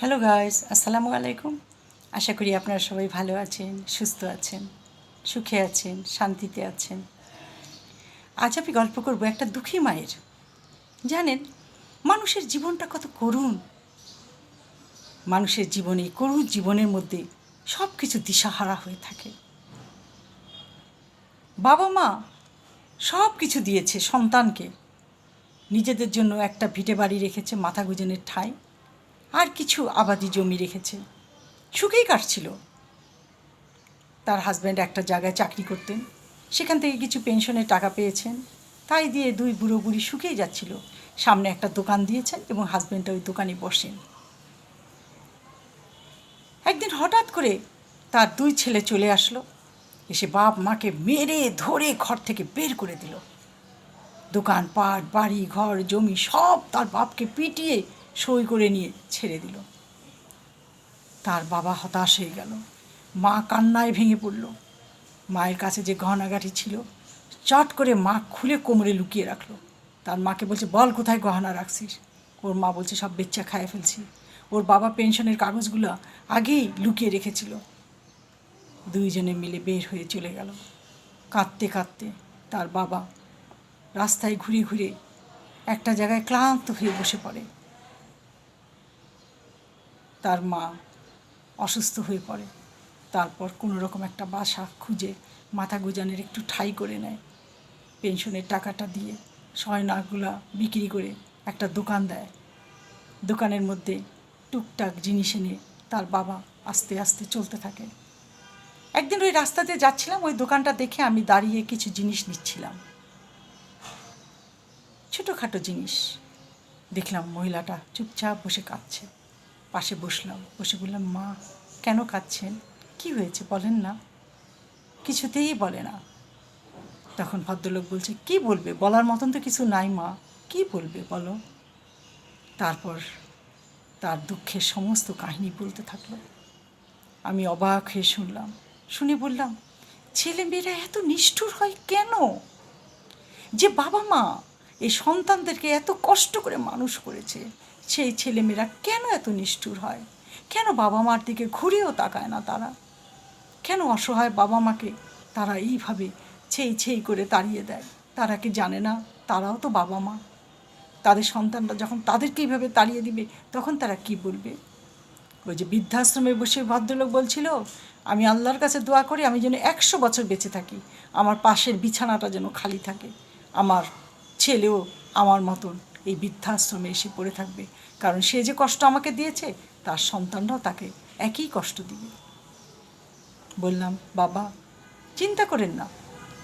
Hello guys আসসালামু আলাইকুম আশা করি আপনারা সবাই ভালো আছেন, সুস্থ আছেন, সুখে আছেন, শান্তিতে আছেন। আজ আমি গল্প করব একটা দুঃখী মায়ের। জানেন, মানুষের জীবনটা কত করুণ। মানুষের জীবনে করুণ জীবনের মধ্যে সব কিছু দিশাহারা হয়ে থাকে। বাবা মা সব কিছু দিয়েছে সন্তানকে। নিজেদের জন্য একটা ভিটে বাড়ি রেখেছে মাথা গুজনের ঠাঁই। আর কিছু আবাদি জমি রেখেছে। সুখেই কাটছিল। তার হাজব্যান্ড একটা জায়গায় চাকরি করতেন। সেখান থেকে কিছু পেনশনের টাকা পেয়েছেন। তাই দিয়ে দুই বুড়ো বুড়ি সুখেই যাচ্ছিল। সামনে একটা দোকান দিয়েছেন এবং হাজব্যান্ডটা ওই দোকানে বসেন। একদিন হঠাৎ করে তার দুই ছেলে চলে আসলো। এসে বাপ মাকে মেরে ধরে ঘর থেকে বের করে দিল। দোকানপাট, বাড়ি, ঘর, জমি সব তার বাপকে পিটিয়ে সই করে নিয়ে ছেড়ে দিল। তার বাবা হতাশ হয়ে গেল। মা কান্নায় ভেঙে পড়ল। মায়ের কাছে যে গহনাগাঠি ছিল, চট করে মা খুলে কোমরে লুকিয়ে রাখল। তার মাকে বলছে, বল, কোথায় গহনা রাখছিস? ওর মা বলছে, সব বেচ্চা খায় ফেলছি। ওর বাবা পেনশনের কাগজগুলো আগেই লুকিয়ে রেখেছিল। দুইজনে মিলে বের হয়ে চলে গেল। কাঁদতে কাঁদতে তার বাবা রাস্তায় ঘুরে ঘুরে একটা জায়গায় ক্লান্ত হয়ে বসে পড়ে। তার মা অসুস্থ হয়ে পড়ে। তারপর কোনো রকম একটা বাসা খুঁজে মাথা গুজানের একটু ঠাই করে নেয়। পেনশনের টাকাটা দিয়ে সয়নাগুলা বিক্রি করে একটা দোকান দেয়। দোকানের মধ্যে টুকটাক জিনিস এনে তার বাবা আস্তে আস্তে চলতে থাকে। একদিন ওই রাস্তাতে যাচ্ছিলাম, ওই দোকানটা দেখে আমি দাঁড়িয়ে কিছু জিনিস নিচ্ছিলাম। ছোটোখাটো জিনিস। দেখলাম মহিলাটা চুপচাপ বসে কাঁদছে। পাশে বসলাম, বসে বললাম, মা, কেন কাঁদছেন? কি হয়েছে বলেন না। কিছুতেই বলে না। তখন ভদ্রলোক বলছে, কি বলবে? বলার মতন তো কিছু নাই, মা। কি বলবে বলো? তারপর তার দুঃখের সমস্ত কাহিনী বলতে থাকল। আমি অবাক হয়ে শুনলাম, শুনে বললাম ছেলে মেয়েরা এত নিষ্ঠুর হয় কেন? যে বাবা মা এই সন্তানদেরকে এত কষ্ট করে মানুষ করেছে সেই ছেলেমেয়েরা কেন এত নিষ্ঠুর হয়? কেন বাবা মার দিকে ঘুরেও তাকায় না তারা? কেন অসহায় বাবা মাকে তারা এইভাবে ছেই ছেই করে তাড়িয়ে দেয়? তারা কি জানে না? তারাও তো বাবা মা তাদের সন্তানরা যখন তাদেরকে এইভাবে তাড়িয়ে দিবে, তখন তারা কি বলবে? ওই যে বৃদ্ধাশ্রমে বসে ভদ্রলোক বলছিল, আমি আল্লাহর কাছে দোয়া করি, আমি যেন একশো বছর বেঁচে থাকি। আমার পাশের বিছানাটা যেন খালি থাকে। আমার ছেলেও আমার মতন এই বৃদ্ধাশ্রমে এসে পড়ে থাকবে। কারণ সে যে কষ্ট আমাকে দিয়েছে, তার সন্তানরাও তাকে একই কষ্ট দিবে। বললাম, বাবা, চিন্তা করেন না।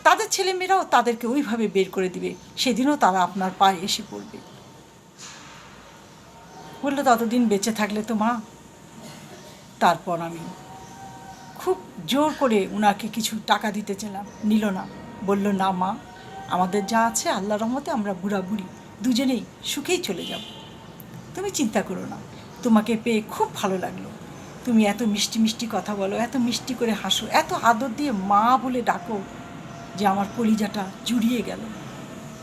তাদের ছেলেমেয়েরাও তাদেরকে ওইভাবে বের করে দিবে। সেদিনও তারা আপনার পায়ে এসে পড়বে। বলল, ততদিন বেঁচে থাকলে তো মা। তারপর আমি খুব জোর করে ওনাকে কিছু টাকা দিতে চাইলাম। নিল না। বলল, না মা, আমাদের যা আছে আল্লাহ রহমতে আমরা বুড়া বুড়ি দুজনেই সুখেই চলে যাব। তুমি চিন্তা করো না, তোমাকে পেয়ে খুব ভালো লাগল। তুমি এত মিষ্টি মিষ্টি কথা বলো, এত মিষ্টি করে হাসো, এত আদর দিয়ে মা বলে ডাকো যে আমার কলিজাটা জুড়িয়ে গেল।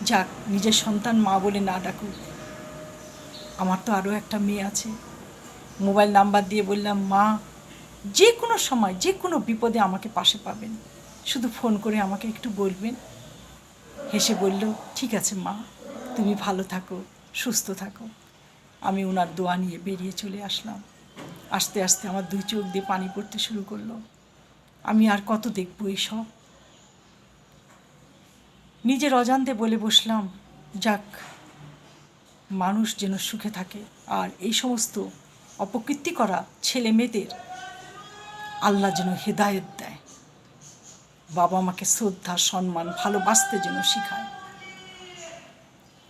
যাক, নিজের সন্তান মা বলে না ডাকুক। আমার তো আরও একটা মেয়ে আছে। মোবাইল নাম্বার দিয়ে বললাম, মা, যে কোনো সময়, যে কোনো বিপদে আমাকে পাশে পাবেন। শুধু ফোন করে আমাকে একটু বলবেন। হেসে বলল, ঠিক আছে মা। তুমি ভালো থাকো, সুস্থ থাকো। আমি ওনার দোয়া নিয়ে বেরিয়ে চলে আসলাম। আস্তে আস্তে আমার দুই চোখ দিয়ে পানি পড়তে শুরু করল। আমি আর কত দেখব এইসব নিজের অজান্তে বলে বসলাম, যাক, মানুষ যেন সুখে থাকে, আর এই সমস্ত অপকীর্তি করা ছেলে মেয়েদের আল্লাহ যেন হেদায়েত দেয়। বাবা মাকে শ্রদ্ধা, সম্মান, ভালোবাসতে যেন শেখায়।